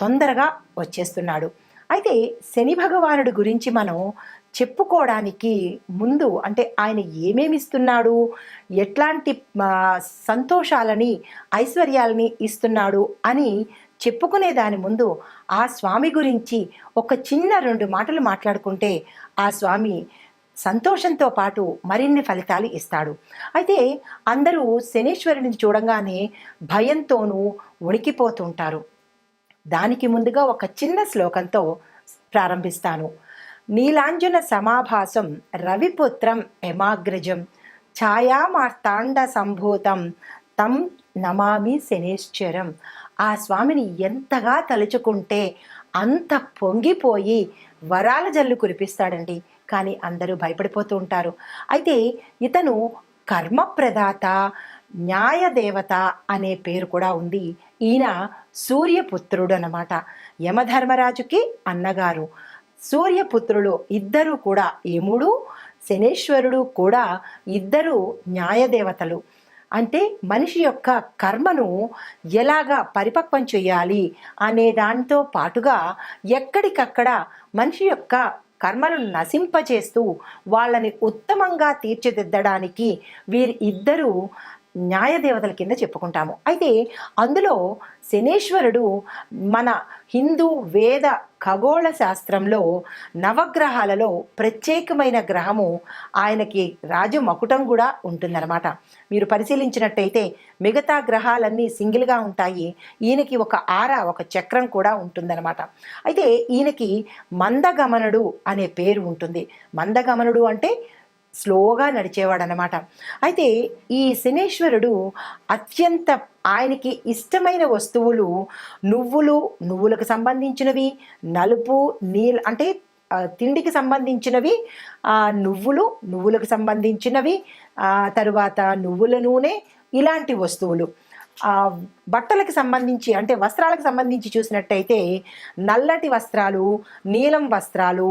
తొందరగా వచ్చేస్తున్నాడు. అయితే శని భగవానుడి గురించి మనం చెప్పుకోవడానికి ముందు అంటే ఆయన ఏమేమి ఇస్తున్నాడు? ఎట్లాంటి సంతోషాలని ఐశ్వర్యాలని ఇస్తున్నాడు అని చెప్పుకునే దాని ముందు ఆ స్వామి గురించి ఒక చిన్న రెండు మాటలు మాట్లాడుకుంటే ఆ స్వామి సంతోషంతో పాటు మరిన్ని ఫలితాలు ఇస్తాడు. అయితే అందరూ శనీశ్వరుని చూడంగానే భయంతోనూ వణికిపోతుంటారు దానికి ముందుగా ఒక చిన్న శ్లోకంతో ప్రారంభిస్తాను. నీలాంజన సమాభాసం రవిపుత్రం యమాగ్రజం ఛాయామార్తాండ సంభూతం తం నమామి శనేశ్వరం. ఆ స్వామిని ఎంతగా తలుచుకుంటే అంత పొంగిపోయి వరాల జల్లు కురిపిస్తాడండి. కానీ అందరూ భయపడిపోతూ ఉంటారు. అయితే ఇతను కర్మప్రదాత న్యాయదేవత అనే పేరు కూడా ఉంది. ఈయన సూర్యపుత్రుడు అన్నమాట యమధర్మరాజుకి అన్నగారు. సూర్యపుత్రులు ఇద్దరు కూడా యముడు శనేశ్వరుడు కూడా ఇద్దరు న్యాయదేవతలు. అంటే మనిషి యొక్క కర్మను ఎలాగా పరిపక్వం చేయాలి అనే దానితో పాటుగా ఎక్కడికక్కడ మనిషి యొక్క కర్మను నశింపచేస్తూ వాళ్ళని ఉత్తమంగా తీర్చిదిద్దడానికి వీరిద్దరూ న్యాయదేవతల కింద చెప్పుకుంటాము. అయితే అందులో శనేశ్వరుడు మన హిందూ వేద ఖగోళ శాస్త్రంలో నవగ్రహాలలో ప్రత్యేకమైన గ్రహము ఆయనకి రాజు మకుటం కూడా ఉంటుందన్నమాట. మీరు పరిశీలించినట్టయితే మిగతా గ్రహాలన్నీ సింగిల్గా ఉంటాయి. ఈయనకి ఒక ఆర ఒక చక్రం కూడా ఉంటుందన్నమాట. అయితే ఈయనకి మందగమనుడు అనే పేరు ఉంటుంది. మందగమనుడు అంటే స్లోగా నడిచేవాడు అనమాట అయితే ఈ శనేశ్వరుడు అత్యంత ఆయనకి ఇష్టమైన వస్తువులు నువ్వులు నువ్వులకు సంబంధించినవి నలుపు నీల్ అంటే తిండికి సంబంధించినవి నువ్వులు నువ్వులకు సంబంధించినవి తరువాత నువ్వుల నూనె ఇలాంటి వస్తువులు. బట్టలకు సంబంధించి అంటే వస్త్రాలకు సంబంధించి చూసినట్టయితే నల్లటి వస్త్రాలు నీలం వస్త్రాలు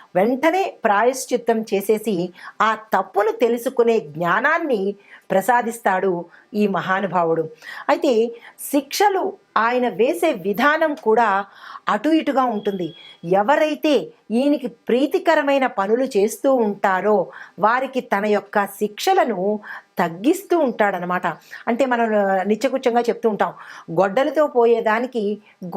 వెంటనే ప్రాయశ్చిత్తం చేసేసి ఆ తప్పును తెలుసుకునే జ్ఞానాన్ని ప్రసాదిస్తాడు ఈ మహానుభావుడు. అయితే శిక్షలు ఆయన వేసే విధానం కూడా అటు ఇటుగా ఉంటుంది. ఎవరైతే ఈయనకి ప్రీతికరమైన పనులు చేస్తూ ఉంటారో వారికి తన యొక్క శిక్షలను తగ్గిస్తూ ఉంటాడనమాట అంటే మనం నిత్యకుచ్చంగా చెప్తూ ఉంటాం గొడ్డలతో పోయేదానికి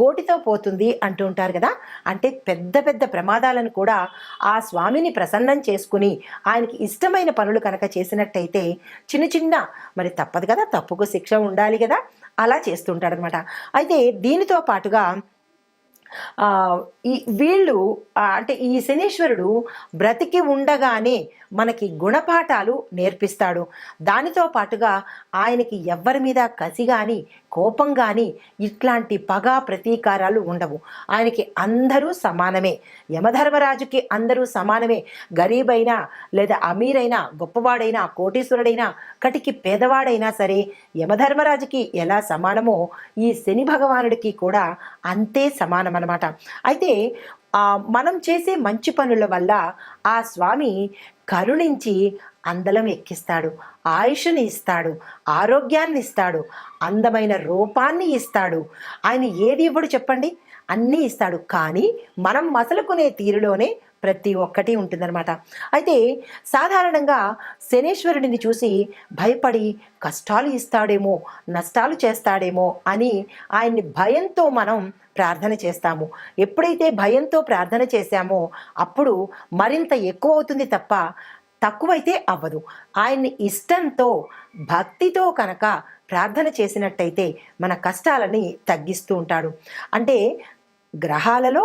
గోటితో పోతుంది అంటూ ఉంటారు కదా. అంటే పెద్ద పెద్ద ప్రమాదాలను కూడా ఆ స్వామిని ప్రసన్నం చేసుకుని ఆయనకి ఇష్టమైన పనులు కనుక చేసినట్టయితే చిన్న చిన్న మరి తప్పదు కదా తప్పుకు శిక్ష ఉండాలి కదా అలా చేస్తుంటాడనమాట. అయితే దీనితో పాటుగా ఈ వీళ్ళు అంటే ఈ శనీశ్వరుడు బ్రతికి ఉండగానే మనకి గుణపాఠాలు నేర్పిస్తాడు. దానితో పాటుగా ఆయనకి ఎవ్వరి మీద కసి కానీ కోపం కానీ ఇట్లాంటి పగ ప్రతీకారాలు ఉండవు. ఆయనకి అందరూ సమానమే. యమధర్మరాజుకి అందరూ సమానమే. గరీబైనా లేదా అమీరైనా గొప్పవాడైనా కోటీశ్వరుడైనా కటికి పేదవాడైనా సరే యమధర్మరాజుకి ఎలా సమానమో ఈ శని భగవానుడికి కూడా అంతే సమానం అన్నమాట అయితే మనం చేసే మంచి పనుల వల్ల ఆ స్వామి కరుణించి అందలం ఎక్కిస్తాడు ఆయుష్ని ఇస్తాడు ఆరోగ్యాన్ని ఇస్తాడు అందమైన రూపాన్ని ఇస్తాడు. ఆయన ఏది ఇవ్వడు చెప్పండి? అన్నీ ఇస్తాడు. కానీ మనం మసలుకునే తీరులోనే ప్రతి ఒక్కటి ఉంటుందన్నమాట. అయితే సాధారణంగా శనేశ్వరుడిని చూసి భయపడి కష్టాలు ఇస్తాడేమో నష్టాలు చేస్తాడేమో అని ఆయన్ని భయంతో మనం ప్రార్థన చేస్తాము. ఎప్పుడైతే భయంతో ప్రార్థన చేశామో అప్పుడు మరింత ఎక్కువ అవుతుంది తప్ప తక్కువైతే అవ్వదు. ఆయన్ని ఇష్టంతో భక్తితో కనుక ప్రార్థన చేసినట్టయితే మన కష్టాలని తగ్గిస్తూ ఉంటాడు. అంటే గ్రహాలలో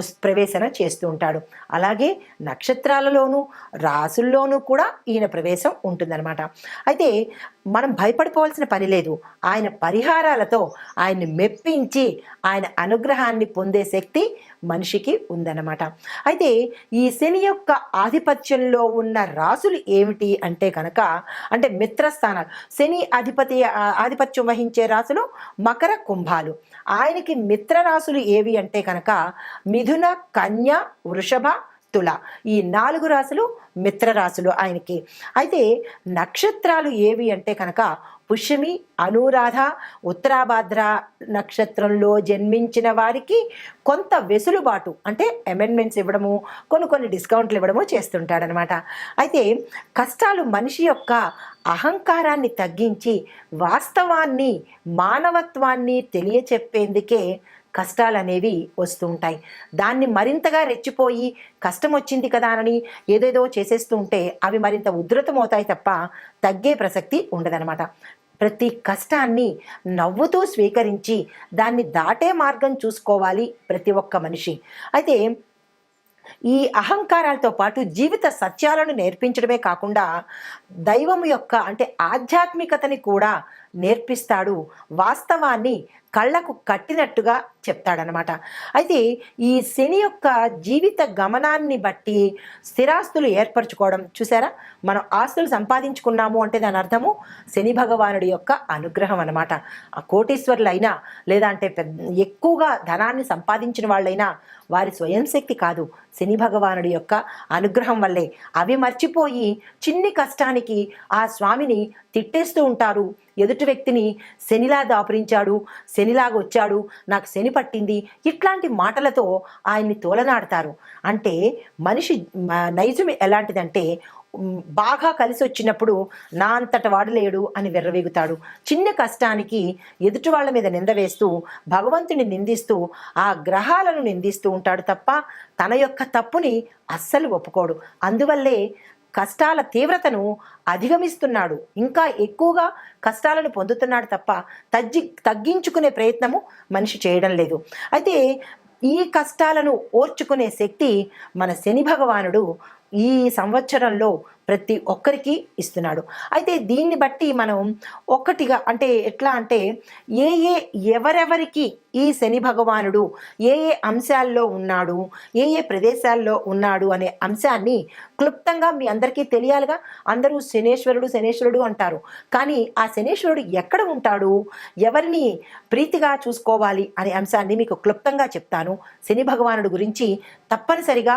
ప్రవేశన చేస్తూ ఉంటాడు. అలాగే నక్షత్రాలలోనూ రాసుల్లోనూ కూడా ఈయన ప్రవేశం ఉంటుందన్నమాట. అయితే మనం భయపడిపోవాల్సిన పని లేదు. ఆయన పరిహారాలతో ఆయన్ని మెప్పించి ఆయన అనుగ్రహాన్ని పొందే శక్తి మనిషికి ఉందన్నమాట. అయితే ఈ శని యొక్క ఆధిపత్యంలో ఉన్న రాసులు ఏమిటి అంటే కనుక అంటే మిత్రస్థానాలు. శని అధిపతి ఆధిపత్యం వహించే రాసులు మకర కుంభాలు. ఆయనకి మిత్ర రాసులు ఏవి అంటే కనుక మిథున కన్య వృషభ తుల. ఈ నాలుగు రాశులు మిత్ర రాశులు ఆయనకి. అయితే నక్షత్రాలు ఏవి అంటే కనుక పుష్యమి అనురాధ ఉత్తరాభాద్ర నక్షత్రంలో జన్మించిన వారికి కొంత వెసులుబాటు అంటే అమెండ్మెంట్స్ ఇవ్వడము కొన్ని కొన్ని డిస్కౌంట్లు ఇవ్వడము చేస్తుంటాడనమాట. అయితే కష్టాలు మనిషి యొక్క అహంకారాన్ని తగ్గించి వాస్తవాన్ని మానవత్వాన్ని తెలియచెప్పేందుకే కష్టాలు అనేవి వస్తూ ఉంటాయి. దాన్ని మరింతగా రెచ్చిపోయి కష్టం వచ్చింది కదా అని ఏదేదో చేసేస్తూ ఉంటే అవి మరింత ఉధృతమవుతాయి తప్ప తగ్గే ప్రసక్తి ఉండదనమాట ప్రతి కష్టాన్ని నవ్వుతూ స్వీకరించి దాన్ని దాటే మార్గం చూసుకోవాలి ప్రతి ఒక్క మనిషి. అయితే ఈ అహంకారాలతో పాటు జీవిత సత్యాలను నేర్పించడమే కాకుండా దైవం యొక్క అంటే ఆధ్యాత్మికతని కూడా నేర్పిస్తాడు. వాస్తవాన్ని కళ్ళకు కట్టినట్టుగా చెప్తాడనమాట అయితే ఈ శని యొక్క జీవిత గమనాన్ని బట్టి స్థిరాస్తులు ఏర్పరచుకోవడం చూసారా? మనం ఆస్తులు సంపాదించుకున్నాము అంటే దాని అర్థము శని భగవానుడి యొక్క అనుగ్రహం అనమాట ఆ కోటీశ్వరులైనా లేదా అంటే పెద్ద ఎక్కువగా ధనాన్ని సంపాదించిన వాళ్ళైనా వారి స్వయం శక్తి కాదు. శని భగవానుడి యొక్క అనుగ్రహం వల్లే. అవి మర్చిపోయి చిన్ని కష్టానికి ఆ స్వామిని తిట్టేస్తూ ఉంటారు. ఎదుటి వ్యక్తిని శనిలా దాపురించాడు శనిలాగా వచ్చాడు నాకు శని పట్టింది ఇట్లాంటి మాటలతో ఆయన్ని తోలనాడతారు. అంటే మనిషి నైజం ఎలాంటిదంటే బాగా కలిసి వచ్చినప్పుడు నా అంతట వాడు లేడు అని వెర్రవేగుతాడు. చిన్న కష్టానికి ఎదుటి వాళ్ళ మీద నింద వేస్తూ భగవంతుని నిందిస్తూ ఆ గ్రహాలను నిందిస్తూ ఉంటాడు తప్ప తన యొక్క తప్పుని అస్సలు ఒప్పుకోడు. అందువల్లే కష్టాల తీవ్రతను అధిగమిస్తున్నాడు. ఇంకా ఎక్కువగా కష్టాలను పొందుతున్నాడు తప్ప తగ్గి తగ్గించుకునే ప్రయత్నము మనిషి చేయడం లేదు. అయితే ఈ కష్టాలను ఓర్చుకునే శక్తి మన శని భగవానుడు ఈ సంవత్సరంలో ప్రతి ఒక్కరికి ఇస్తున్నాడు. అయితే దీన్ని బట్టి మనం ఒక్కటిగా అంటే ఎట్లా అంటే ఏ ఏ ఎవరెవరికి ఈ శని భగవానుడు ఏ ఏ అంశాల్లో ఉన్నాడు ఏ ఏ ప్రదేశాల్లో ఉన్నాడు అనే అంశాన్ని క్లుప్తంగా మీ అందరికీ తెలియాలిగా. అందరూ శనేశ్వరుడు శనేశ్వరుడు అంటారు. కానీ ఆ శనేశ్వరుడు ఎక్కడ ఉంటాడు ఎవరిని ప్రీతిగా చూసుకోవాలి అనే అంశాన్ని మీకు క్లుప్తంగా చెప్తాను. శని భగవానుడు గురించి తప్పనిసరిగా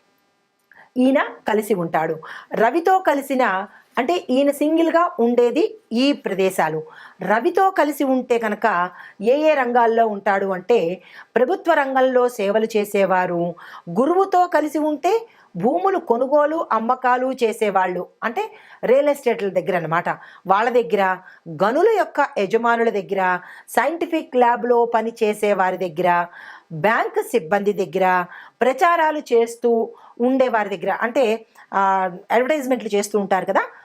ఈయన కలిసి ఉంటాడు. రవితో కలిసిన అంటే ఈయన సింగిల్గా ఉండేది ఈ ప్రదేశాలు. రవితో కలిసి ఉంటే కనుక ఏ ఏ రంగాల్లో ఉంటాడు అంటే ప్రభుత్వ రంగంలో సేవలు చేసేవారు గురువుతో కలిసి ఉంటే భూములు కొనుగోలు అమ్మకాలు చేసేవాళ్ళు. అంటే రియల్ ఎస్టేట్ల దగ్గర అనమాట వాళ్ళ దగ్గర గనుల యొక్క యజమానుల దగ్గర సైంటిఫిక్ ల్యాబ్లో పని చేసే వారి దగ్గర బ్యాంక్ సిబ్బంది దగ్గర ప్రచారాలు చేస్తూ ఉండే వారి దగ్గర. అంటే అడ్వర్టైజ్మెంట్లు చేస్తూ ఉంటారు కదా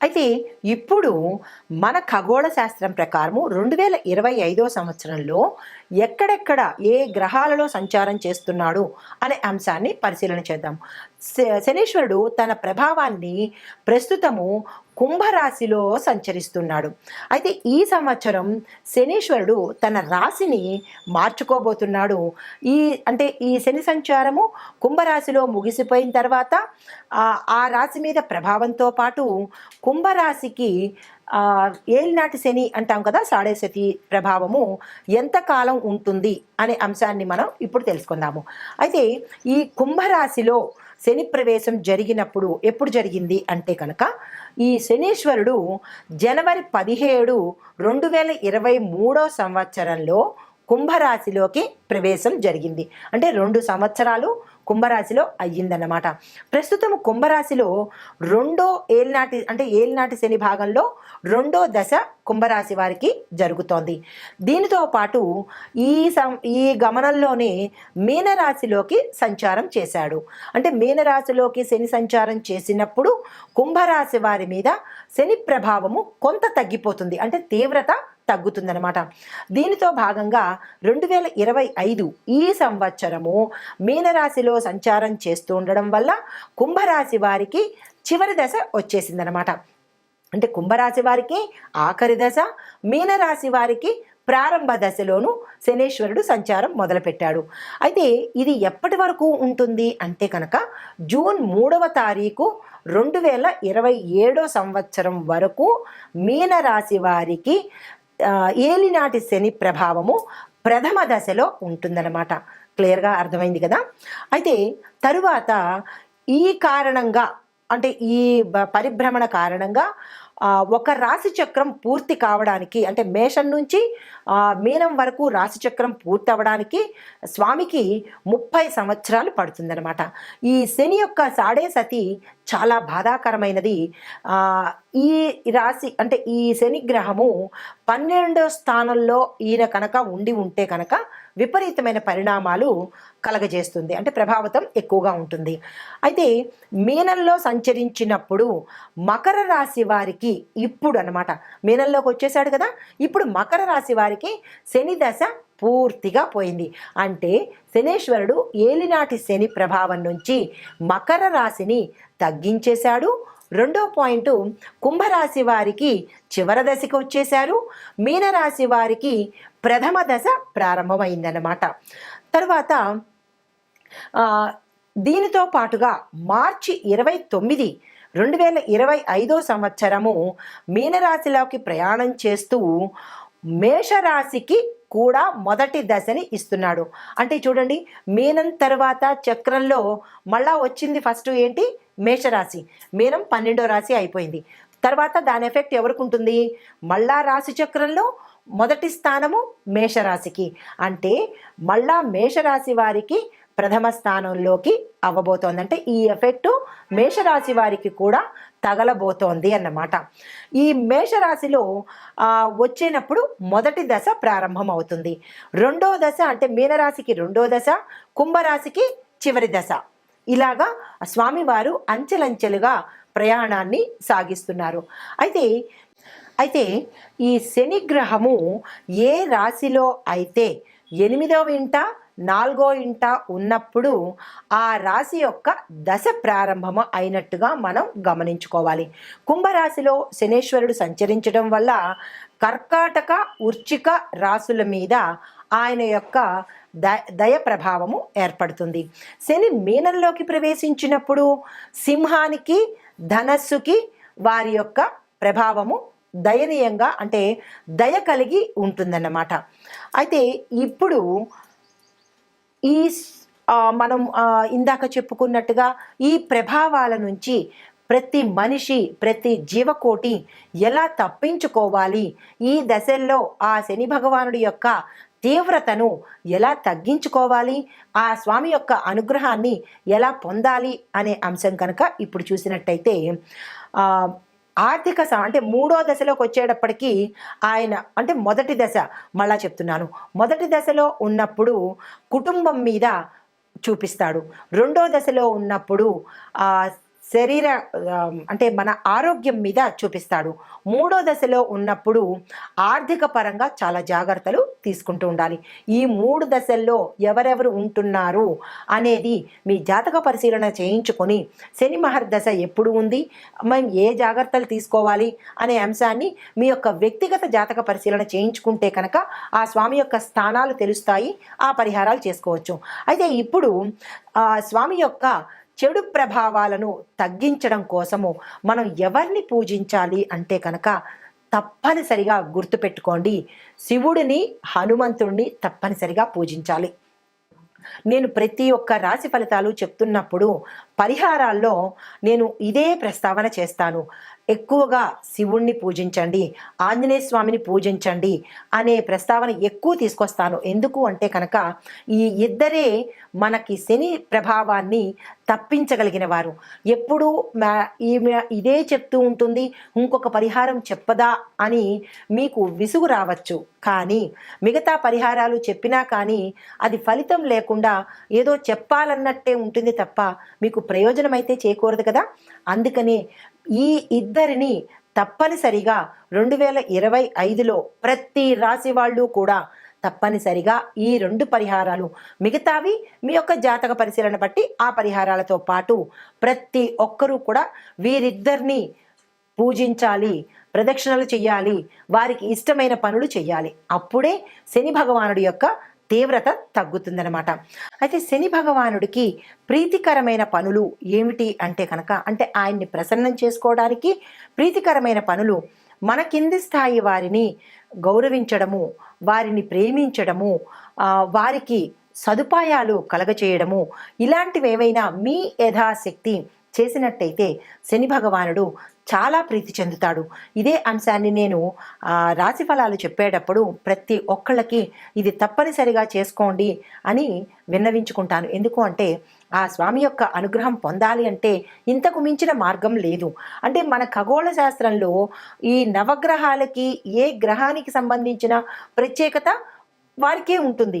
అయితే ఇప్పుడు మన ఖగోళ శాస్త్రం ప్రకారము రెండు వేల ఇరవై ఐదో సంవత్సరంలో ఎక్కడెక్కడ ఏ గ్రహాలలో సంచారం చేస్తున్నాడు అనే అంశాన్ని పరిశీలన చేద్దాం. శనీశ్వరుడు తన ప్రభావాన్ని ప్రస్తుతము కుంభరాశిలో సంచరిస్తున్నాడు. అయితే ఈ సంవత్సరం శనీశ్వరుడు తన రాశిని మార్చుకోబోతున్నాడు. ఈ అంటే ఈ శని సంచారము కుంభరాశిలో ముగిసిపోయిన తర్వాత ఆ రాశి మీద ప్రభావంతో పాటు కుంభరాశికి ఏలినాటి శని అంటాం కదా సాడేశతి ప్రభావము ఎంతకాలం ఉంటుంది అనే అంశాన్ని మనం ఇప్పుడు తెలుసుకుందాము. అయితే ఈ కుంభరాశిలో శని ప్రవేశం జరిగినప్పుడు ఎప్పుడు జరిగింది అంటే కనుక ఈ శనీశ్వరుడు జనవరి పదిహేడు రెండు వేల ఇరవై మూడో సంవత్సరంలో కుంభరాశిలోకి ప్రవేశం జరిగింది. అంటే రెండు సంవత్సరాలు కుంభరాశిలో అయ్యిందన్నమాట. ప్రస్తుతం కుంభరాశిలో రెండో ఏలినాటి అంటే ఏలినాటి శని భాగంలో రెండో దశ కుంభరాశి వారికి జరుగుతోంది. దీనితో పాటు ఈ సం ఈ గమనంలోనే మీనరాశిలోకి సంచారం చేశాడు. అంటే మీనరాశిలోకి శని సంచారం చేసినప్పుడు కుంభరాశి వారి మీద శని ప్రభావము కొంత తగ్గిపోతుంది. అంటే తీవ్రత తగ్గుతుందన్నమాట. దీనితో భాగంగా రెండు వేల ఇరవై ఐదు ఈ సంవత్సరము మీనరాశిలో సంచారం చేస్తూ ఉండడం వల్ల కుంభరాశి వారికి చివరి దశ వచ్చేసిందనమాట అంటే కుంభరాశి వారికి ఆఖరి దశ మీనరాశి వారికి ప్రారంభ దశలోను శనేశ్వరుడు సంచారం మొదలుపెట్టాడు. అయితే ఇది ఎప్పటి వరకు ఉంటుంది అంటే కనుక జూన్ మూడవ తారీఖు రెండు వేల ఇరవై ఏడో సంవత్సరం వరకు మీనరాశి వారికి ఏలినాటి శని ప్రభావము ప్రథమ దశలో ఉంటుందన్నమాట. క్లియర్గా అర్థమైంది కదా? అయితే తరువాత ఈ కారణంగా అంటే ఈ పరిభ్రమణ కారణంగా ఒక రాశి చక్రం పూర్తి కావడానికి అంటే మేషం నుంచి మీనం వరకు రాశి చక్రం పూర్తి అవ్వడానికి స్వామికి ముప్పై సంవత్సరాలు పడుతుందన్నమాట. ఈ శని యొక్క సాడే సతి చాలా బాధాకరమైనది. ఈ రాశి అంటే ఈ శని గ్రహము పన్నెండో స్థానంలో ఈయన కనుక ఉండి ఉంటే కనుక విపరీతమైన పరిణామాలు కలగజేస్తుంది. అంటే ప్రభావితం ఎక్కువగా ఉంటుంది. అయితే మీనంలో సంచరించినప్పుడు మకర రాశి వారికి ఇప్పుడు అన్నమాట. మీనంలోకి వచ్చేసాడు కదా. ఇప్పుడు మకర రాశి వారికి శని దశ పూర్తిగా పోయింది. అంటే శనేశ్వరుడు ఏలినాటి శని ప్రభావం నుంచి మకర రాశిని తగ్గించేశాడు. రెండో పాయింట్ కుంభరాశి వారికి చివరి దశకి వచ్చేశారు. మీనరాశి వారికి ప్రథమ దశ ప్రారంభమైందన్నమాట. తర్వాత దీనితో పాటుగా మార్చి ఇరవై తొమ్మిది రెండు వేల ఇరవై ఐదో సంవత్సరము మీనరాశిలోకి ప్రయాణం చేస్తూ మేషరాశికి కూడా మొదటి దశని ఇస్తున్నాడు. అంటే చూడండి మీనం తర్వాత చక్రంలో మళ్ళా వచ్చింది ఫస్ట్ ఏంటి? మేషరాశి. మీనం పన్నెండో రాశి అయిపోయింది. తర్వాత దాని ఎఫెక్ట్ ఎవరికి ఉంటుంది? మళ్ళా రాశి చక్రంలో మొదటి స్థానము మేషరాశికి. అంటే మళ్ళా మేషరాశి వారికి ప్రథమ స్థానంలోకి అవ్వబోతోంది. అంటే ఈ ఎఫెక్టు మేషరాశి వారికి కూడా తగలబోతోంది అన్నమాట. ఈ మేషరాశిలో ఆ, వచ్చేటప్పుడు మొదటి దశ ప్రారంభం అవుతుంది రెండో దశ అంటే మీనరాశికి రెండో దశ కుంభరాశికి చివరి దశ. ఇలాగా స్వామివారు అంచెలంచెలుగా ప్రయాణాన్ని సాగిస్తున్నారు. అయితే అయితే ఈ శని గ్రహము ఏ రాశిలో అయితే ఎనిమిదవ ఇంట నాలుగో ఇంట ఉన్నప్పుడు ఆ రాశి యొక్క దశ ప్రారంభము అయినట్టుగా మనం గమనించుకోవాలి. కుంభరాశిలో శనేశ్వరుడు సంచరించడం వల్ల కర్కాటక ఉర్చిక రాశుల మీద ఆయన యొక్క ద దయ ప్రభావము ఏర్పడుతుంది. శని మీనంలోకి ప్రవేశించినప్పుడు సింహానికి ధనస్సుకి వారి యొక్క ప్రభావము దయనీయంగా అంటే దయ కలిగి ఉంటుందన్నమాట. అయితే ఇప్పుడు ఈ మనం ఇందాక చెప్పుకున్నట్టుగా ఈ ప్రభావాల నుంచి ప్రతి మనిషి ప్రతి జీవకోటి ఎలా తప్పించుకోవాలి? ఈ దశల్లో ఆ శని భగవానుడి యొక్క తీవ్రతను ఎలా తగ్గించుకోవాలి? ఆ స్వామి యొక్క అనుగ్రహాన్ని ఎలా పొందాలి? అనే అంశం కనుక ఇప్పుడు చూసినట్టయితే ఆర్థిక స- అంటే మూడో దశలోకి వచ్చేటప్పటికీ ఆయన అంటే మొదటి దశ మళ్ళా చెప్తున్నాను. మొదటి దశలో ఉన్నప్పుడు కుటుంబం మీద చూపిస్తాడు. రెండో దశలో ఉన్నప్పుడు శరీర అంటే మన ఆరోగ్యం మీద చూపిస్తాడు. మూడో దశలో ఉన్నప్పుడు ఆర్థిక పరంగా చాలా జాగ్రత్తలు తీసుకుంటూ ఉండాలి. ఈ మూడు దశల్లో ఎవరెవరు ఉంటున్నారు అనేది మీ జాతక పరిశీలన చేయించుకొని శని మహర్దశ ఎప్పుడు ఉంది మనం ఏ జాగ్రత్తలు తీసుకోవాలి అనే అంశాన్ని మీ యొక్క వ్యక్తిగత జాతక పరిశీలన చేయించుకుంటే కనుక ఆ స్వామి యొక్క స్థానాలు తెలుస్తాయి ఆ పరిహారాలు చేసుకోవచ్చు. అయితే ఇప్పుడు ఆ స్వామి యొక్క చెడు ప్రభావాలను తగ్గించడం కోసము మనం ఎవరిని పూజించాలి అంటే కనుక తప్పనిసరిగా గుర్తుపెట్టుకోండి. శివుడిని హనుమంతుడిని తప్పనిసరిగా పూజించాలి. నేను ప్రతి ఒక్క రాశి ఫలితాలు చెప్తున్నప్పుడు పరిహారాల్లో నేను ఇదే ప్రస్తావన చేస్తాను. ఎక్కువగా శివుణ్ణి పూజించండి ఆంజనేయ స్వామిని పూజించండి అనే ప్రస్తావన ఎక్కువ తీసుకొస్తాను. ఎందుకు అంటే కనుక ఈ ఇద్దరే మనకి శని ప్రభావాన్ని తప్పించగలిగిన వారు. ఎప్పుడూ మా ఈమె ఇదే చెప్తూ ఉంటుంది ఇంకొక పరిహారం చెప్పదా అని మీకు విసుగు రావచ్చు. కానీ మిగతా పరిహారాలు చెప్పినా కానీ అది ఫలితం లేకుండా ఏదో చెప్పాలన్నట్టే ఉంటుంది తప్ప మీకు ప్రయోజనం అయితే చేకూరదు కదా? అందుకని ఈ ఇద్దరిని తప్పనిసరిగా రెండు వేల ఇరవై ఐదులో ప్రతి రాశి వాళ్ళు కూడా తప్పనిసరిగా ఈ రెండు పరిహారాలు మిగతావి మీ యొక్క జాతక పరిశీలన బట్టి ఆ పరిహారాలతో పాటు ప్రతి ఒక్కరూ కూడా వీరిద్దరిని పూజించాలి ప్రదక్షిణలు చేయాలి వారికి ఇష్టమైన పనులు చేయాలి అప్పుడే శని భగవానుడి యొక్క తీవ్రత తగ్గుతుందనమాట అయితే శని భగవానుడికి ప్రీతికరమైన పనులు ఏమిటి అంటే కనుక అంటే ఆయన్ని ప్రసన్నం చేసుకోవడానికి ప్రీతికరమైన పనులు మన కింది స్థాయి వారిని గౌరవించడము వారిని ప్రేమించడము వారికి సదుపాయాలు కలగచేయడము ఇలాంటివి ఏవైనా మీ యథాశక్తి చేసినట్టయితే శని భగవానుడు చాలా ప్రీతి చెందుతాడు. ఇదే అంశాన్ని నేను రాశి ఫలాలు చెప్పేటప్పుడు ప్రతి ఒక్కళ్ళకి ఇది తప్పనిసరిగా చేసుకోండి అని విన్నవించుకుంటాను. ఎందుకు అంటే ఆ స్వామి యొక్క అనుగ్రహం పొందాలి అంటే ఇంతకు మించిన మార్గం లేదు. అంటే మన ఖగోళ శాస్త్రంలో ఈ నవగ్రహాలకి ఏ గ్రహానికి సంబంధించిన ప్రత్యేకత వారికే ఉంటుంది.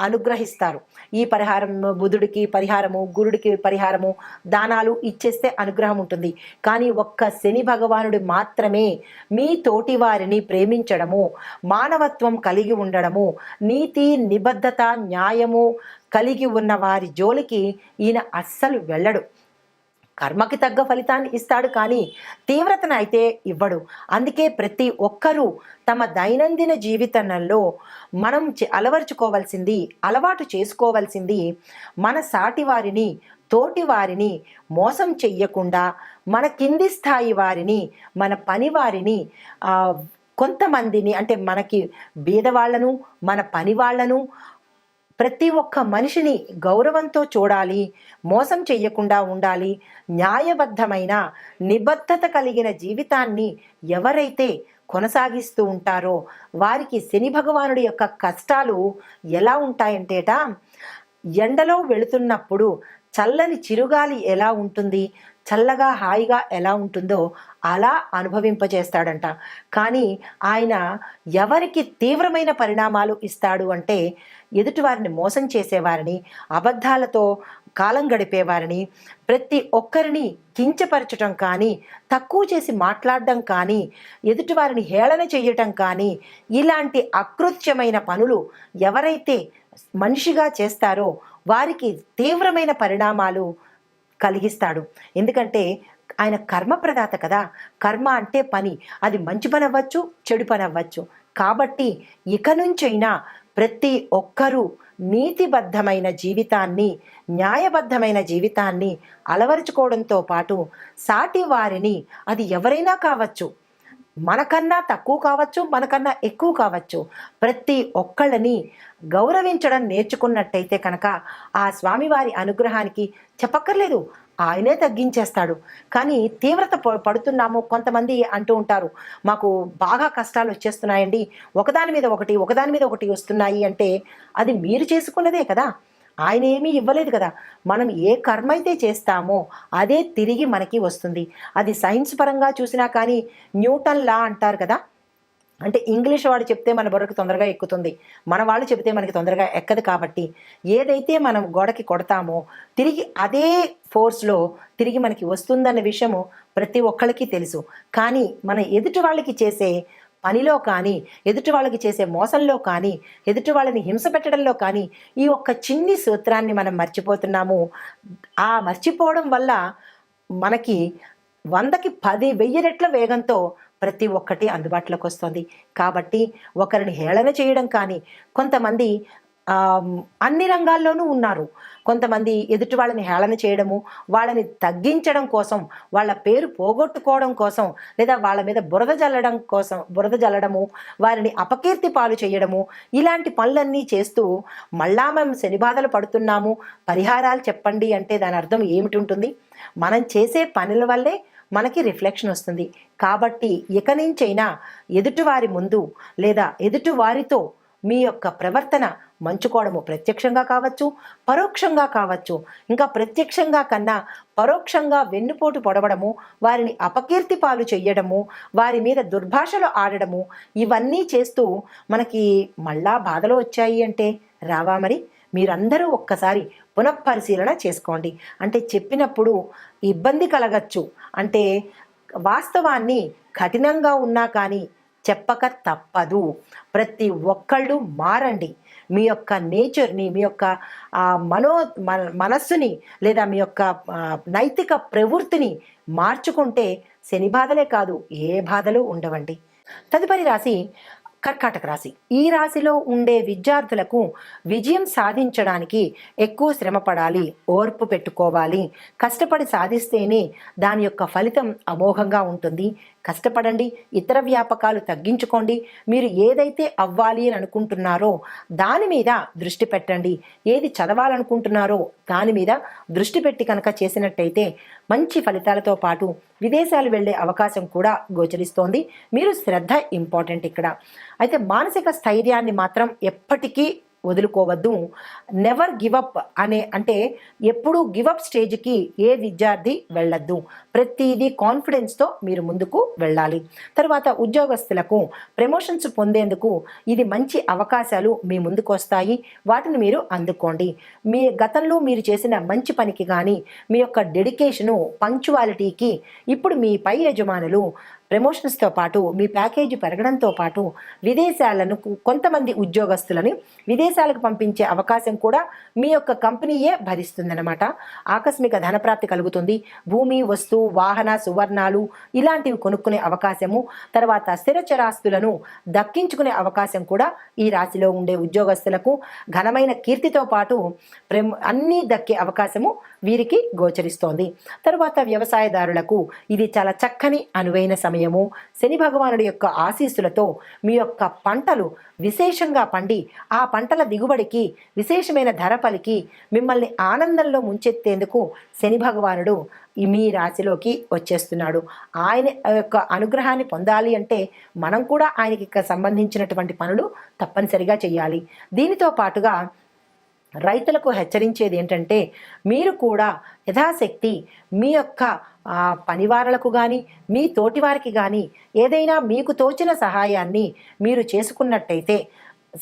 అనుగ్రహిస్తారు. ఈ పరిహారం బుధుడికి పరిహారము గురుడికి పరిహారము దానాలు ఇచ్చేస్తే అనుగ్రహం ఉంటుంది. కానీ ఒక్క శని భగవానుడు మాత్రమే మీ తోటి వారిని ప్రేమించడము మానవత్వం కలిగి ఉండడము నీతి నిబద్ధత న్యాయము కలిగి ఉన్న వారి జోలికి ఈయన అస్సలు వెళ్ళడు. కర్మకి తగ్గ ఫలితాన్ని ఇస్తాడు కానీ తీవ్రతను అయితే ఇవ్వడు. అందుకే ప్రతి ఒక్కరూ తమ దైనందిన జీవితంలో మనం అలవర్చుకోవాల్సింది అలవరుచుకోవాల్సింది అలవాటు చేసుకోవాల్సింది మన సాటి వారిని తోటి వారిని మోసం చెయ్యకుండా మన కింది స్థాయి వారిని మన పని వారిని కొంతమందిని అంటే మనకి బీదవాళ్ళను మన పని వాళ్ళను ప్రతి ఒక్క మనిషిని గౌరవంతో చూడాలి మోసం చెయ్యకుండా ఉండాలి న్యాయబద్ధమైన నిబద్ధత కలిగిన జీవితాన్ని ఎవరైతే కొనసాగిస్తూ ఉంటారో వారికి శని భగవానుడి యొక్క కష్టాలు ఎలా ఉంటాయంటేట ఎండలో వెళుతున్నప్పుడు చల్లని చిరుగాలి ఎలా ఉంటుంది చల్లగా హాయిగా ఎలా ఉంటుందో అలా అనుభవింపజేస్తాడంట. కానీ ఆయన ఎవరికి తీవ్రమైన పరిణామాలు ఇస్తాడు అంటే ఎదుటివారిని మోసం చేసేవారిని అబద్ధాలతో కాలం గడిపేవారిని ప్రతి ఒక్కరిని కించపరచటం కానీ తక్కువ చేసి మాట్లాడడం కానీ ఎదుటివారిని హేళన చేయటం కానీ ఇలాంటి అకృత్యమైన పనులు ఎవరైతే మనిషిగా చేస్తారో వారికి తీవ్రమైన పరిణామాలు కలిగిస్తాడు. ఎందుకంటే ఆయన కర్మ ప్రదాత కదా. కర్మ అంటే పని. అది మంచి పని అవ్వచ్చు చెడు పని అవ్వచ్చు. కాబట్టి ఇక నుంచైనా ప్రతి ఒక్కరూ నీతిబద్ధమైన జీవితాన్ని న్యాయబద్ధమైన జీవితాన్ని అలవరుచుకోవడంతో పాటు సాటి వారిని అది ఎవరైనా కావచ్చు. మనకన్నా తక్కువ కావచ్చు మనకన్నా ఎక్కువ కావచ్చు. ప్రతి ఒక్కళ్ళని గౌరవించడం నేర్చుకున్నట్టయితే కనుక ఆ స్వామివారి అనుగ్రహానికి చెప్పక్కర్లేదు. ఆయనే తగ్గించేస్తాడు. కానీ తీవ్రత పడుతున్నాము కొంతమంది అంటూ ఉంటారు. మాకు బాగా కష్టాలు వచ్చేస్తున్నాయండి. ఒకదాని మీద ఒకటి ఒకదాని మీద ఒకటి వస్తున్నాయి అంటే అది మీరు చేసుకున్నదే కదా. ఆయన ఏమీ ఇవ్వలేదు కదా. మనం ఏ కర్మ అయితే చేస్తామో అదే తిరిగి మనకి వస్తుంది. అది సైన్స్ పరంగా చూసినా కానీ న్యూటన్ లా అంటారు కదా. అంటే ఇంగ్లీష్ వాడు చెప్తే మన బుర్రకు తొందరగా ఎక్కుతుంది. మన వాళ్ళు చెప్తే మనకి తొందరగా ఎక్కదు కాబట్టి ఏదైతే మనం గోడకి కొడతామో తిరిగి అదే ఫోర్స్లో తిరిగి మనకి వస్తుందన్న విషయము ప్రతి ఒక్కళ్ళకి తెలుసు. కానీ మన ఎదుటి వాళ్ళకి చేసే పనిలో కానీ ఎదుటి వాళ్ళకి చేసే మోసంలో కానీ ఎదుటి వాళ్ళని హింస పెట్టడంలో కానీ ఈ ఒక్క చిన్ని సూత్రాన్ని మనం మర్చిపోతున్నాము. ఆ మర్చిపోవడం వల్ల మనకి వందకి పది వెయ్యి రెట్ల వేగంతో ప్రతి ఒక్కటి అందుబాటులోకి వస్తుంది. కాబట్టి ఒకరిని హేళన చేయడం కానీ కొంతమంది అన్ని రంగాల్లోనూ ఉన్నారు. కొంతమంది ఎదుటి వాళ్ళని హేళన చేయడము వాళ్ళని తగ్గించడం కోసం వాళ్ళ పేరు పోగొట్టుకోవడం కోసం లేదా వాళ్ళ మీద బురద జల్లడం కోసం బురద జల్లడము వారిని అపకీర్తి పాలు చేయడము ఇలాంటి పనులన్నీ చేస్తూ మళ్ళా మేము శని బాధలు పడుతున్నాము పరిహారాలు చెప్పండి అంటే దాని అర్థం ఏమిటి ఉంటుంది? మనం చేసే పనుల వల్లే మనకి రిఫ్లెక్షన్ వస్తుంది. కాబట్టి ఇక నుంచైనా ఎదుటివారి ముందు లేదా ఎదుటివారితో మీ యొక్క ప్రవర్తన మంచుకోవడము ప్రత్యక్షంగా కావచ్చు పరోక్షంగా కావచ్చు. ఇంకా ప్రత్యక్షంగా కన్నా పరోక్షంగా వెన్నుపోటు పొడవడము వారిని అపకీర్తి పాలు చెయ్యడము వారి మీద దుర్భాషలు ఆడడము ఇవన్నీ చేస్తూ మనకి మళ్ళా బాధలు వచ్చాయి అంటే రావా మరి? మీరందరూ ఒక్కసారి పునఃపరిశీలన చేసుకోండి. అంటే చెప్పినప్పుడు ఇబ్బంది కలగచ్చు. అంటే వాస్తవాన్ని కఠినంగా ఉన్నా కానీ చెప్పక తప్పదు. ప్రతి ఒక్కళ్ళు మారండి. మీ యొక్క నేచర్ని మీ యొక్క మనో మన మనస్సుని లేదా మీ యొక్క నైతిక ప్రవృత్తిని మార్చుకుంటే శని బాధలే కాదు ఏ బాధలు ఉండవండి. తదుపరి రాశి కర్కాటక రాశి. ఈ రాశిలో ఉండే విద్యార్థులకు విజయం సాధించడానికి ఎక్కువ శ్రమ పడాలి ఓర్పు పెట్టుకోవాలి. కష్టపడి సాధిస్తేనే దాని యొక్క ఫలితం అమోఘంగా ఉంటుంది. కష్టపడండి ఇతర వ్యాపకాలు తగ్గించుకోండి. మీరు ఏదైతే అవ్వాలి అని అనుకుంటున్నారో దాని మీద దృష్టి పెట్టండి. ఏది చదవాలనుకుంటున్నారో దాని మీద దృష్టి పెట్టి కనుక చేసినట్టయితే మంచి ఫలితాలతో పాటు విదేశాలు వెళ్ళే అవకాశం కూడా గోచరిస్తోంది. మీరు శ్రద్ధ ఇంపార్టెంట్ ఇక్కడ. అయితే మానసిక స్థైర్యాన్ని మాత్రం ఎప్పటికీ వదులుకోవద్దు. నెవర్ గివప్ అనే అంటే ఎప్పుడూ గివప్ స్టేజ్కి ఏ విద్యార్థి వెళ్ళద్దు. ప్రతిదీ కాన్ఫిడెన్స్తో మీరు ముందుకు వెళ్ళాలి. తర్వాత ఉద్యోగస్తులకు ప్రమోషన్స్ పొందేందుకు ఇది మంచి అవకాశాలు మీ ముందుకు వస్తాయి. వాటిని మీరు అందుకోండి. మీ గతంలో మీరు చేసిన మంచి పనికి కానీ మీ యొక్క డెడికేషను పంక్చువాలిటీకి ఇప్పుడు మీ పై యజమానులు ప్రమోషన్స్తో పాటు మీ ప్యాకేజీ పెరగడంతో పాటు విదేశాలను కొంతమంది ఉద్యోగస్తులని విదేశాలకు పంపించే అవకాశం కూడా మీ యొక్క కంపెనీయే భరిస్తుందన్నమాట. ఆకస్మిక ధనప్రాప్తి కలుగుతుంది. భూమి వస్తు వాహన సువర్ణాలు ఇలాంటివి కొనుక్కునే అవకాశము తర్వాత స్థిర చరాస్తులను దక్కించుకునే అవకాశం కూడా ఈ రాశిలో ఉండే ఉద్యోగస్తులకు ఘనమైన కీర్తితో పాటు ప్రేమ అన్నీ దక్కే అవకాశము వీరికి గోచరిస్తోంది. తర్వాత వ్యవసాయదారులకు ఇది చాలా చక్కని అనువైన సమయం. సమయము శని భగవానుడి యొక్క ఆశీస్సులతో మీ యొక్క పంటలు విశేషంగా పండి ఆ పంటల దిగుబడికి విశేషమైన ధర పలికి మిమ్మల్ని ఆనందంలో ముంచెత్తేందుకు శని భగవానుడు మీ రాశిలోకి వచ్చేస్తున్నాడు. ఆయన యొక్క అనుగ్రహాన్ని పొందాలి అంటే మనం కూడా ఆయనకి సంబంధించినటువంటి పనులు తప్పనిసరిగా చేయాలి దీనితో పాటుగా రైతులకు హెచ్చరించేది ఏంటంటే మీరు కూడా యథాశక్తి మీ యొక్క పనివారలకు కానీ మీ తోటివారికి కానీ ఏదైనా మీకు తోచిన సహాయాన్ని మీరు చేసుకున్నట్టయితే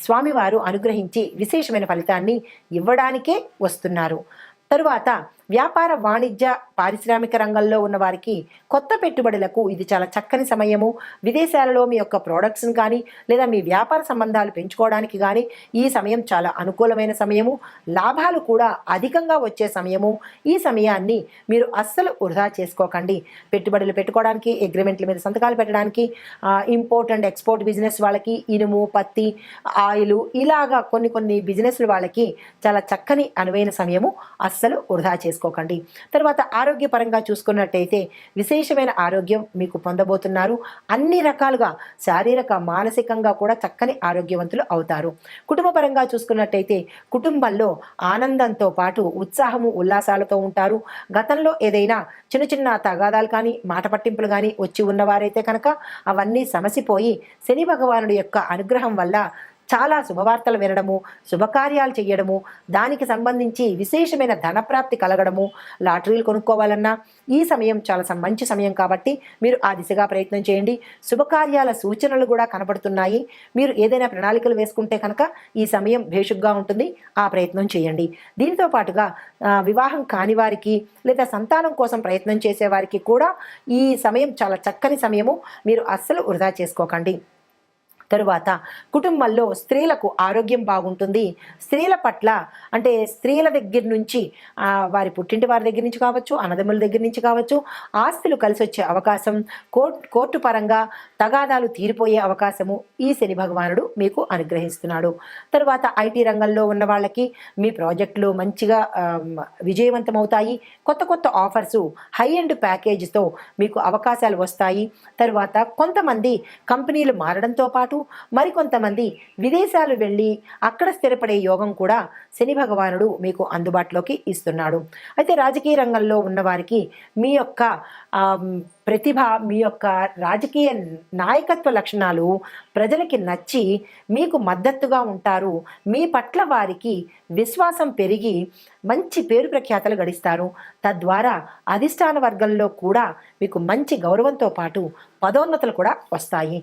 స్వామివారు అనుగ్రహించి విశేషమైన ఫలితాన్ని ఇవ్వడానికే వస్తున్నారు. తరువాత వ్యాపార వాణిజ్య పారిశ్రామిక రంగంలో ఉన్న వారికి కొత్త పెట్టుబడులకు ఇది చాలా చక్కని సమయము. విదేశాలలో మీ యొక్క ప్రోడక్ట్స్ని కానీ లేదా మీ వ్యాపార సంబంధాలు పెంచుకోవడానికి కానీ ఈ సమయం చాలా అనుకూలమైన సమయము. లాభాలు కూడా అధికంగా వచ్చే సమయము. ఈ సమయాన్ని మీరు అస్సలు వృధా చేసుకోకండి. పెట్టుబడులు పెట్టుకోవడానికి అగ్రిమెంట్ల మీద సంతకాలు పెట్టడానికి ఇంపోర్ట్ అండ్ ఎక్స్పోర్ట్ బిజినెస్ వాళ్ళకి ఇనుము పత్తి ఆయిల్ ఇలాగా కొన్ని కొన్ని బిజినెస్లు వాళ్ళకి చాలా చక్కని అనువైన సమయము అస్సలు వృధా చేసుకోకండి. తర్వాత ఆరోగ్యపరంగా చూసుకున్నట్టయితే విశేషమైన ఆరోగ్యం మీకు పొందబోతున్నారు. అన్ని రకాలుగా శారీరక మానసికంగా కూడా చక్కని ఆరోగ్యవంతులు అవుతారు. కుటుంబపరంగా చూసుకున్నట్టయితే కుటుంబంలో ఆనందంతో పాటు ఉత్సాహము ఉల్లాసాలతో ఉంటారు. గతంలో ఏదైనా చిన్న చిన్న తగాదాలు కానీ మాట పట్టింపులు కానీ వచ్చి ఉన్నవారైతే కనుక అవన్నీ సమసిపోయి శని భగవానుడి యొక్క అనుగ్రహం వల్ల చాలా శుభవార్తలు వినడము శుభకార్యాలు చేయడము దానికి సంబంధించి విశేషమైన ధనప్రాప్తి కలగడము లాటరీలు కొనుక్కోవాలన్నా ఈ సమయం చాలా మంచి సమయం కాబట్టి మీరు ఆ దిశగా ప్రయత్నం చేయండి. శుభకార్యాల సూచనలు కూడా కనబడుతున్నాయి. మీరు ఏదైనా ప్రణాళికలు వేసుకుంటే కనుక ఈ సమయం భేషుగ్గా ఉంటుంది. ఆ ప్రయత్నం చేయండి. దీంతో పాటుగా వివాహం కాని వారికి లేదా సంతానం కోసం ప్రయత్నం చేసే వారికి కూడా ఈ సమయం చాలా చక్కని సమయము. మీరు అస్సలు వృధా చేసుకోకండి. తరువాత కుటుంబంలో స్త్రీలకు ఆరోగ్యం బాగుంటుంది. స్త్రీల పట్ల అంటే స్త్రీల దగ్గర నుంచి వారి పుట్టింటి వారి దగ్గర నుంచి కావచ్చు అన్నదమ్ముల దగ్గర నుంచి కావచ్చు ఆస్తులు కలిసి వచ్చే అవకాశం కోర్టు కోర్టు పరంగా తగాదాలు తీరిపోయే అవకాశము ఈ శని భగవానుడు మీకు అనుగ్రహిస్తున్నాడు. తరువాత ఐటీ రంగంలో ఉన్న వాళ్ళకి మీ ప్రాజెక్టులు మంచిగా విజయవంతమవుతాయి. కొత్త కొత్త ఆఫర్సు హై అండ్ ప్యాకేజ్తో మీకు అవకాశాలు వస్తాయి. తరువాత కొంతమంది కంపెనీలు మారడంతో పాటు పాటు మరికొంతమంది విదేశాలు వెళ్ళి అక్కడ స్థిరపడే యోగం కూడా శని భగవానుడు మీకు అందుబాటులోకి ఇస్తున్నాడు. అయితే రాజకీయ రంగంలో ఉన్నవారికి మీ యొక్క ప్రతిభ మీ యొక్క రాజకీయ నాయకత్వ లక్షణాలు ప్రజలకి నచ్చి మీకు మద్దతుగా ఉంటారు. మీ పట్ల వారికి విశ్వాసం పెరిగి మంచి పేరు ప్రఖ్యాతలు గడిస్తారు. తద్వారా అధిష్టాన వర్గంలో కూడా మీకు మంచి గౌరవంతో పాటు పదోన్నతులు కూడా వస్తాయి.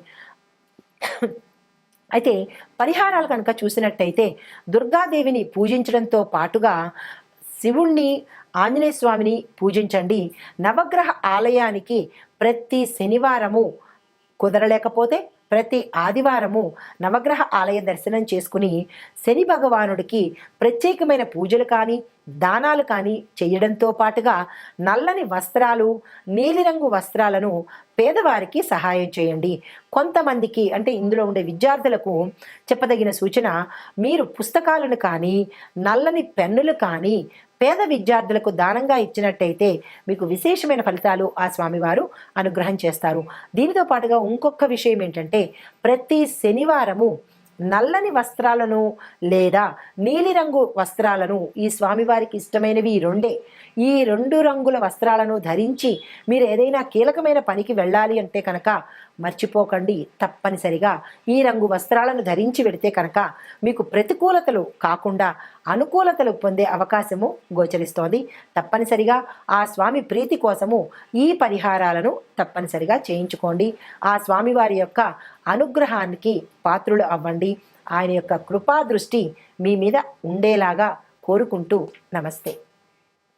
అయితే పరిహారాలు కనుక చూసినట్టయితే దుర్గాదేవిని పూజించడంతో పాటుగా శివుణ్ణి ఆంజనేయ స్వామిని పూజించండి. నవగ్రహ ఆలయానికి ప్రతి శనివారము కుదరలేకపోతే ప్రతి ఆదివారము నవగ్రహ ఆలయ దర్శనం చేసుకుని శని భగవానుడికి ప్రత్యేకమైన పూజలు కానీ దానాలు కానీ చేయడంతో పాటుగా నల్లని వస్త్రాలు నీలిరంగు వస్త్రాలను పేదవారికి సహాయం చేయండి. కొంతమందికి అంటే ఇందులో ఉండే విద్యార్థులకు చెప్పదగిన సూచన మీరు పుస్తకాలను కానీ నల్లని పెన్నులు కానీ పేద విద్యార్థులకు దానంగా ఇచ్చినట్టయితే మీకు విశేషమైన ఫలితాలు ఆ స్వామివారు అనుగ్రహం చేస్తారు. దీనితో పాటుగా ఇంకొక విషయం ఏంటంటే ప్రతి శనివారము నల్లని వస్త్రాలను లేదా నీలిరంగు వస్త్రాలను ఈ స్వామివారికి ఇష్టమైనవి రెండే. ఈ రెండు రంగుల వస్త్రాలను ధరించి మీరు ఏదైనా కీలకమైన పనికి వెళ్ళాలి అంటే కనుక మర్చిపోకండి తప్పనిసరిగా. ఈ రంగు వస్త్రాలను ధరించి వెడితే కనుక మీకు ప్రతికూలతలు కాకుండా అనుకూలతలు పొందే అవకాశము గోచరిస్తోంది. తప్పనిసరిగా ఆ స్వామి ప్రీతి కోసము ఈ పరిహారాలను తప్పనిసరిగా చేయించుకోండి. ఆ స్వామివారి యొక్క అనుగ్రహానికి పాత్రులు అవ్వండి. ఆయన యొక్క కృపా దృష్టి మీ మీద ఉండేలాగా కోరుకుంటూ నమస్తే.